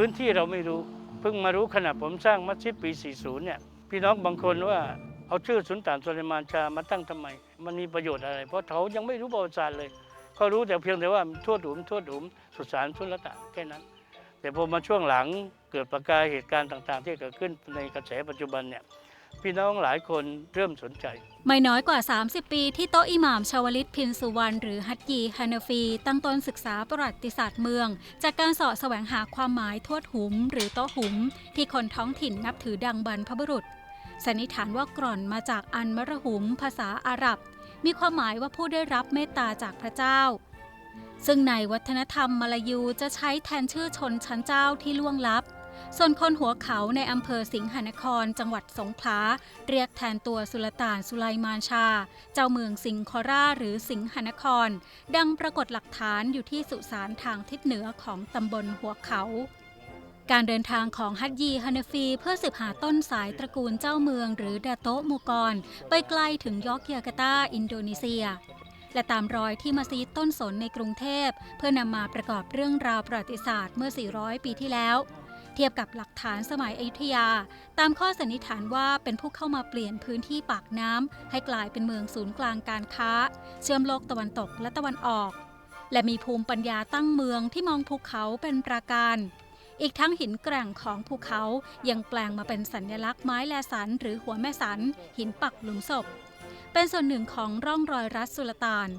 พื้นที่เราไม่รู้ เพิ่งมารู้ขณะผมสร้างมัสยิดปี 40 เนี่ย พี่น้องบางคนว่าเอาชื่อสุนตานสุลมานชามาตั้งทำไม มันมีประโยชน์อะไร เพราะเขายังไม่รู้ประวัติศาสตร์เลย เขารู้แต่เพียงแต่ว่าทั่วถุมทั่วถุมสุสานสุลต่านแค่นั้น แต่พอมาช่วงหลังเกิดประกายเหตุการณ์ต่าง ๆ ที่เกิดขึ้นในกระแสปัจจุบันเนี่ย พี่น้องหลายคนเริ่มสนใจ ไม่น้อยกว่า 30 ปีที่โต๊ะอิหม่ามชาวลิตพินสุวรรณหรือฮัตยีฮานาฟี ตั้งต้นศึกษาประวัติศาสตร์เมือง จากการสาะแสวงหาความหมายทวดหุม หรือโต๊ะหุม ที่คนท้องถิ่นนับถือดังบรรพบุรุษสันนิษฐานว่ากร่อนมาจากอันมรหุม ภาษาอาหรับ มีความหมายว่าผู้ได้รับเมตตาจากพระเจ้า ซึ่งในวัฒนธรรมมาลายูจะใช้แทนชื่อชนชั้นเจ้าที่ล่วงลับ ส่วนคนหัวเขาในอำเภอสิงหนคร จังหวัดสงขลาเรียกแทนตัวสุลต่านสุไลมานชา เจ้าเมืองสิงคอร่าหรือสิงหนคร ดังปรากฏหลักฐานอยู่ที่สุสานทางทิศเหนือของตำบลหัวเขาการเดินทางของฮัตยีฮานาฟีเพื่อสืบหาต้นสายตระกูลเจ้าเมืองหรือดาโตะมูกรไปไกลถึงยอกยาการ์ตา อินโดนีเซีย และตามรอยที่มัสยิดต้นสนในกรุงเทพ เพื่อนำมาประกอบเรื่องราวประวัติศาสตร์เมื่อ 400 ปีที่แล้ว ทียบกับหลักฐานสมัยอยุธยา ตามข้อสันนิษฐานว่าเป็นผู้เข้ามาเปลี่ยนพื้นที่ปากน้ำให้กลายเป็นเมืองศูนย์กลางการค้า เชื่อมโลกตะวันตกและตะวันออก และมีภูมิปัญญาตั้งเมืองที่มองภูเขาเป็นปราการ อีกทั้งหินแกร่งของภูเขายังแปลงมาเป็นสัญลักษณ์ไม้แลสันหรือหัวแม่สัน หินปักหลุมศพ เป็นส่วนหนึ่งของร่องรอยรัฐสุลต่าน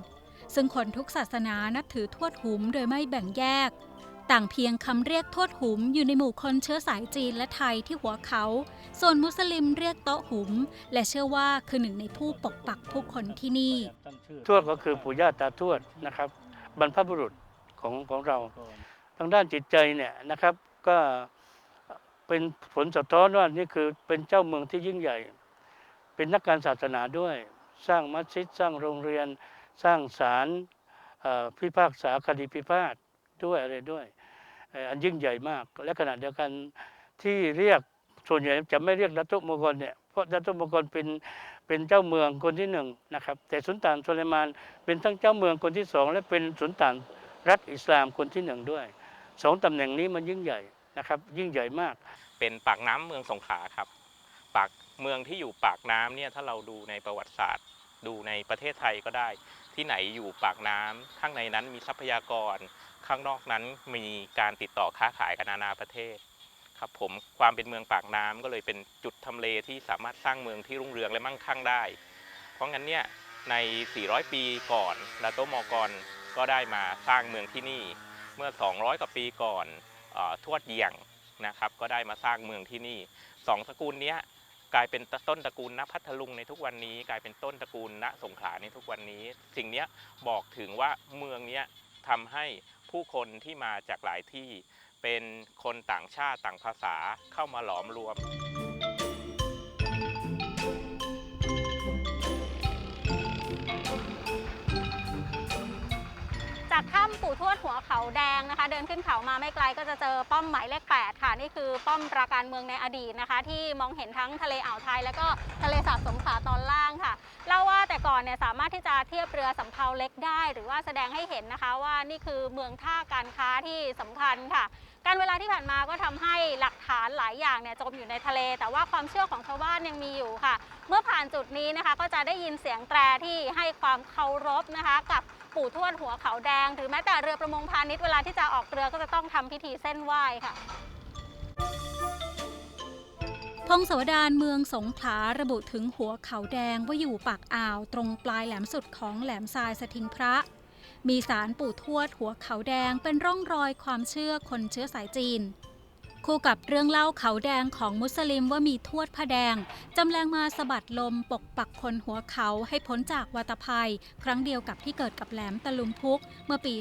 ซึ่งคนทุกศาสนานับถือทวดหุมโดยไม่แบ่งแยก ต่างเพียงคำเรียกโทวดหุมอยู่ในหมู่คนเชื้อสายจีนและไทยที่หัวเขา ส่วนมุสลิมเรียกโต๊ะหุม และเชื่อว่าคือหนึ่งในผู้ปกปักผู้คนที่นี่ ทวดก็คือปู่ย่าตาทวดนะครับ บรรพบุรุษของของเรา ทางด้านจิตใจเนี่ยนะครับก็เป็นผลสะท้อนว่านี่คือเป็นเจ้าเมืองที่ยิ่งใหญ่ เป็นนักการศาสนาด้วย สร้างมัสยิดสร้างโรงเรียน สร้างศาลพิพากษาคดีพิพาท ด้วยอะไรด้วย อันยิ่งใหญ่มาก และขณะเดียวกันที่เรียกส่วนใหญ่จะไม่เรียกดัตตุมงคลเนี่ยเพราะดัตตุมงคลเป็นเป็นเจ้าเมืองคนที่หนึ่งนะครับ แต่สุลต่านสุลัยมานเป็นทั้งเจ้าเมืองคนที่สองและเป็นสุลต่านรัฐอิสลามคนที่หนึ่งด้วยสองตำแหน่งนี้มันยิ่งใหญ่นะครับ ยิ่งใหญ่มาก เป็นปากน้ำเมืองสงขลาครับ ปากเมืองที่อยู่ปากน้ำเนี่ยถ้าเราดูในประวัติศาสตร์ ดูในประเทศไทยก็ได้ ที่ไหนอยู่ปากน้ำข้างในนั้นมีทรัพยากร ข้างนอกนั้นมีการติดต่อค้าขายกันนานาประเทศครับผมความเป็นเมืองปากน้ำก็เลยเป็นจุดทำเลที่สามารถสร้างเมืองที่รุ่งเรืองและมั่งคั่งได้ เพราะงั้นเนี่ยใน 400 ปีก่อนดาโตมอกรก็ได้มาสร้างเมืองที่นี่ เมื่อ 200 กว่าปีก่อนอทวดเหยี่ยงนะครับก็ได้มาสร้างเมืองที่นี่สองตระกูลนี้กลายเป็นต้นตระกูลณพัทลุงในทุกวันนี้ กลายเป็นต้นตระกูลณสงขลาในทุกวันนี้ สิ่งนี้บอกถึงว่าเมืองนี้ทำให้ ผู้คนที่มาจากหลายที่เป็นคนต่างชาติต่างภาษาเข้ามาหลอมรวม จากถ้ำปู่ทวดหัวเขาแดงนะคะ เดินขึ้นเขามาไม่ไกลก็จะเจอป้อมหมายเลข 8 ค่ะ นี่คือป้อมปราการเมืองในอดีตนะคะ ที่มองเห็นทั้งทะเลอ่าวไทย แล้วก็ทะเลสาบสงขลาตอนล่างค่ะเล่าว่าแต่ก่อนเนี่ยสามารถที่จะเทียบเรือสำเภาเล็กได้ หรือว่าแสดงให้เห็นนะคะว่านี่คือเมืองท่าการค้าที่สำคัญค่ะ การเวลาที่ผ่านมาก็ทำให้หลักฐานหลายอย่างเนี่ยจมอยู่ในทะเล แต่ว่าความเชื่อของชาวบ้านยังมีอยู่ค่ะ เมื่อผ่านจุดนี้นะคะก็จะได้ยินเสียงแตรที่ให้ความเคารพนะคะกับ ปู่ทวดหัวเขาแดง หรือแม้แต่เรือประมงพาณิชย์เวลาที่จะออกเรือก็จะต้องทำพิธีเส้นไหว้ค่ะพงศวดารเมืองสงขลาระบุถึงหัวเขาแดงว่าอยู่ปากอ่าวตรงปลายแหลมสุดของแหลมทรายสถิงพระ มีสารปู่ทวดหัวเขาแดงเป็นร่องรอยความเชื่อคนเชื้อสายจีน คู่กับเรื่องเล่าเขาแดงของมุสลิมว่ามีทวดผ้าแดง จำแรงมาสะบัดลมปกปักคนหัวเขาให้พ้นจากวัตภัย ครั้งเดียวกับที่เกิดกับแหลมตะลุมพุกเมื่อปี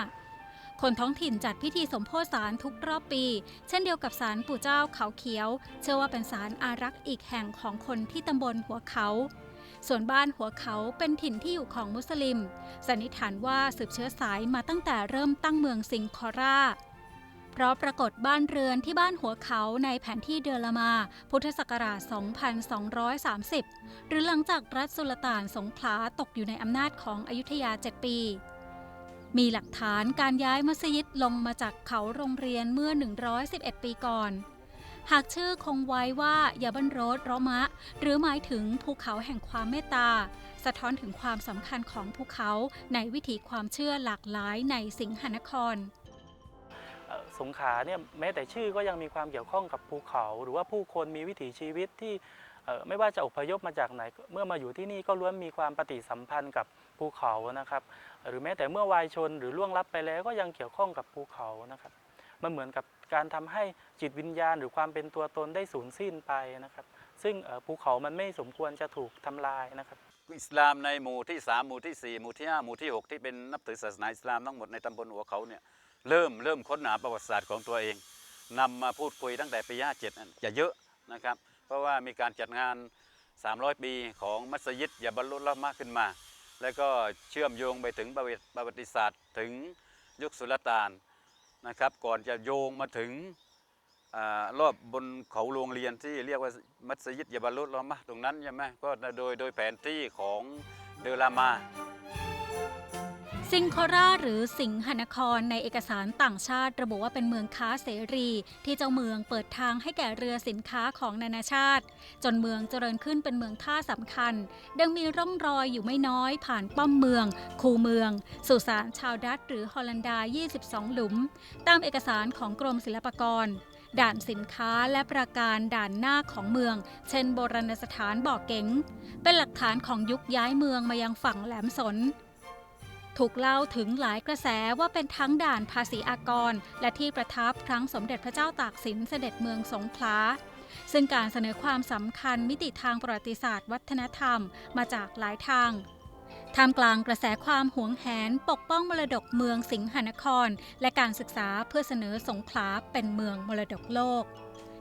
2505 คนท้องถิ่นจัดพิธีสมโพธิสารทุกรอบปี เช่นเดียวกับสารปู่เจ้าเขาเขียว เชื่อว่าเป็นสารอารักษ์อีกแห่งของคนที่ตำบลหัวเขาส่วนบ้านหัวเขาเป็นถิ่นที่อยู่ของมุสลิม สันนิษฐานว่าสืบเชื้อสายมาตั้งแต่เริ่มตั้งเมืองสิงคอรา เพราะปรากฏบ้านเรือนที่บ้านหัวเขาในแผนที่เดลมา พุทธศักราช 2230 หรือหลังจากรัฐสุลต่านสงขลาตกอยู่ในอำนาจของอยุธยา 7 ปี มีหลักฐานการย้ายมัสยิดลงมาจากเขาโรงเรียนเมื่อ 111 ปีก่อน หากชื่อคงไว้ว่ายาบันโรดรอมะ หรือหมายถึงภูเขาแห่งความเมตตาสะท้อนถึงความสำคัญของภูเขาในวิถีความเชื่อหลากหลายในสิงหนคร สงขาเนี่ยแม้แต่ชื่อก็ยังมีความเกี่ยวข้องกับภูเขา หรือว่าผู้คนมีวิถีชีวิตที่ไม่ว่าจะอพยพมาจากไหน เมื่อมาอยู่ที่นี่ก็ล้วนมีความปฏิสัมพันธ์กับภูเขานะครับ หรือแม้แต่เมื่อวายชนหรือล่วงลับไปแล้วก็ยังเกี่ยวข้องกับภูเขานะครับ มันเหมือนกับการทำให้จิตวิญญาณ หรือความเป็นตัวตนได้สูญสิ้นไปนะครับ ซึ่งภูเขามันไม่สมควรจะถูกทำลายนะครับ อิสลามในหมู่ที่ 3 หมู่ที่ 4 หมู่ที่ 5 หมู่ที่ 6 ที่เป็นนับถือศาสนาอิสลามทั้งหมดในตำบลหัวเขาเนี่ย เริ่มเริ่มค้นหาประวัติศาสตร์ของตัวเองนำมาพูดคุยตั้งแต่ปี57นั่นอย่าเยอะนะครับ เพราะว่ามีการจัดงาน 300 ปีของมัสยิดยาบรรลุละมะขึ้นมา แล้วก็เชื่อมโยงไปถึงประวัติประวัติศาสตร์ถึงยุคสุลต่านนะครับ ก่อนจะโยงมาถึงอรอบบนเขาโรงเรียนที่เรียกว่ามัสยิดยาบรรลุละมะตรงนั้นใช่ไหมก็โดยโดยแผนที่ของเดอรามา ซิงคอราหรือสิงหนครในเอกสารต่างชาติ ระบุว่าเป็นเมืองค้าเสรี ที่เจ้าเมืองเปิดทางให้แก่เรือสินค้าของนานาชาติ จนเมืองเจริญขึ้นเป็นเมืองท่าสำคัญ ดังมีร่องรอยอยู่ไม่น้อยผ่านป้อมเมือง คูเมือง สุสานชาวดัตหรือฮอลันดา 22 หลุม ตามเอกสารของกรมศิลปากรด่านสินค้าและประการด่านหน้าของเมือง เช่นโบราณสถานบ่อเก๋ง เป็นหลักฐานของยุคย้ายเมืองมายังฝั่งแหลมสน ถูกเล่าถึงหลายกระแสว่าเป็นทั้งด่านภาษีอากร และที่ประทับครั้งสมเด็จพระเจ้าตากสินเสด็จเมืองสงขลาซึ่งการเสนอความสำคัญมิติทางประวัติศาสตร์วัฒนธรรมมาจากหลายทางท่ามกลางกระแสความหวงแหนปกป้องมรดกเมืองสิงหนคร และการศึกษาเพื่อเสนอสงขลาเป็นเมืองมรดกโลก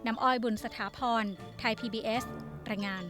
น้ำอ้อยบุญสถาพร ไทย PBS รายงาน